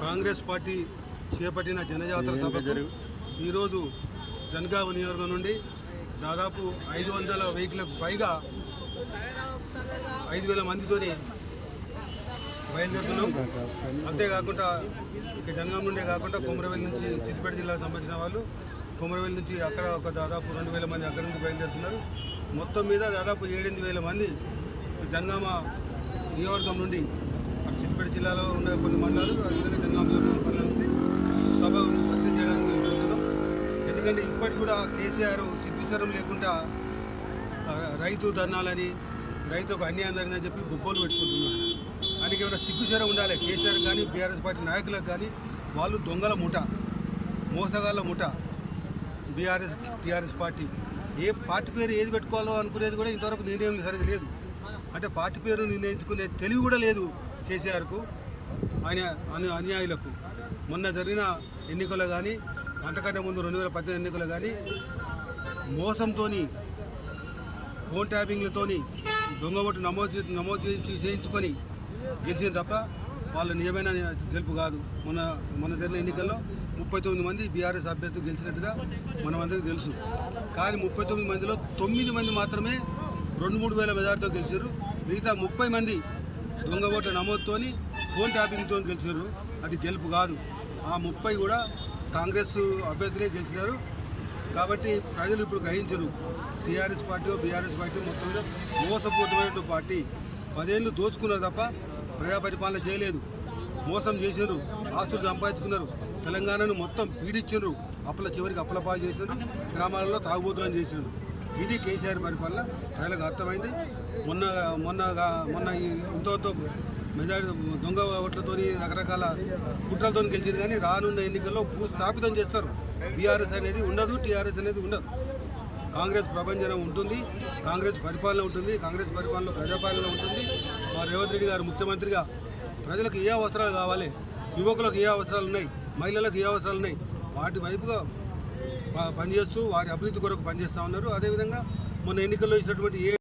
Congress party చేపట్టిన జనజాతర సభకు ఈరోజు జనగామ నియోజకవర్గం నుండి దాదాపు ఐదు వందల వెహికల్కు పైగా ఐదు వేల మందితోని బయలుదేరుతున్నాం. అంతేకాకుండా ఇక జనగాం నుండే కాకుండా కొమరవెల్లి నుంచి చిత్తపేట జిల్లాకు సంబంధించిన వాళ్ళు కొమరవెల్లి నుంచి అక్కడ ఒక దాదాపు రెండు వేల మంది అక్కడి నుంచి బయలుదేరుతున్నారు. మొత్తం మీద దాదాపు ఏడెనిమిది వేల మంది జనగామ నియోజకవర్గం నుండి చిత్తపేట జిల్లాలో ఉన్న కొన్ని మండలాలు అదేవిధంగా జనగామ నియోజకవర్గం మండలం నుంచి సభ సక్సెస్ చేయడానికి ఎందుకంటే ఇప్పటికి కూడా కేసీఆర్ సిగ్గుచరం లేకుండా రైతు ధర్నాలని రైతుకు అన్యాయం జరిగిందని చెప్పి బొబ్బోలు పెట్టుకుంటున్నారు. దానికి ఏమైనా సిగ్గుచేర ఉండాలి? కేసీఆర్ కానీ బీఆర్ఎస్ పార్టీ నాయకులకు కానీ వాళ్ళు దొంగల ముఠ మోసగాళ్ళ ముఠ బీఆర్ఎస్ టీఆర్ఎస్ పార్టీ. ఏ పార్టీ పేరు ఏది పెట్టుకోవాలో అనుకునేది కూడా ఇంతవరకు నిర్ణయం సరిగ్గా లేదు. అంటే పార్టీ పేరు నిర్ణయించుకునే తెలివి కూడా లేదు కేసీఆర్కు ఆయన అను అనుయాయులకు. మొన్న జరిగిన ఎన్నికల్లో కానీ అంతకంటే ముందు రెండు వేల పద్దెనిమిది ఎన్నికలు కానీ మోసంతోని ఫోన్ ట్యాపింగ్లతోని దొంగ ఓటు నమోదు నమోదు చేయించుకొని గెలిచింది తప్ప వాళ్ళ నిజమైన గెలుపు కాదు. మొన్న మొన్న జరిగిన ఎన్నికల్లో ముప్పై తొమ్మిది మంది బీఆర్ఎస్ అభ్యర్థులు గెలిచినట్టుగా మనమందరికీ తెలుసు. కానీ ముప్పై తొమ్మిది మందిలో తొమ్మిది మంది మాత్రమే రెండు మూడు వేల మెజార్టీతో గెలిచారు. మిగతా ముప్పై మంది దొంగ ఓట్ల నమోదుతోని ఫోన్ ట్యాపింగ్తో గెలిచారు. అది గెలుపు కాదు. ఆ ముప్పై కూడా కాంగ్రెస్ అభ్యర్థులే గెలిచినారు. కాబట్టి ప్రజలు ఇప్పుడు గ్రహించరు. టీఆర్ఎస్ పార్టీ బీఆర్ఎస్ పార్టీ మొత్తం మీద మోసపూరితమైన పార్టీ. పదేళ్ళు దోచుకున్నారు తప్ప ప్రజా పరిపాలన చేయలేదు. మోసం చేశారు ఆస్తులు సంపాదించుకున్నారు. తెలంగాణను మొత్తం పీడించారు అప్పుల చివరికి అప్పుల పాలు చేశారు గ్రామాలలో తాగుబోతులను చేశారు ఇది కేసీఆర్ పరిపాలన ప్రజలకు అర్థమైంది. మొన్న మొన్న మొన్న ఈ ఇంతో మెజారిటీ దొంగ ఓట్లతోని రకరకాల కుట్రలతో గెలిచారు కానీ రానున్న ఎన్నికల్లో భూస్థాపితం చేస్తారు. బీఆర్ఎస్ అనేది ఉండదు టీఆర్ఎస్ అనేది ఉండదు. కాంగ్రెస్ ప్రభంజనం ఉంటుంది కాంగ్రెస్ పరిపాలన ఉంటుంది కాంగ్రెస్ పరిపాలన ప్రజాపాలన ఉంటుంది. మా రేవంత్ రెడ్డి గారు ముఖ్యమంత్రిగా ప్రజలకు ఏ అవసరాలు కావాలి? యువకులకు ఏ అవసరాలు ఉన్నాయి? మహిళలకు ఏ అవసరాలు ఉన్నాయి? వాటి వైపుగా ప- పనిచేస్తూ వారి అభివృద్ధి కొరకు పనిచేస్తూ ఉన్నారు. అదేవిధంగా మొన్న ఎన్నికల్లో ఇచ్చినటువంటి ఏ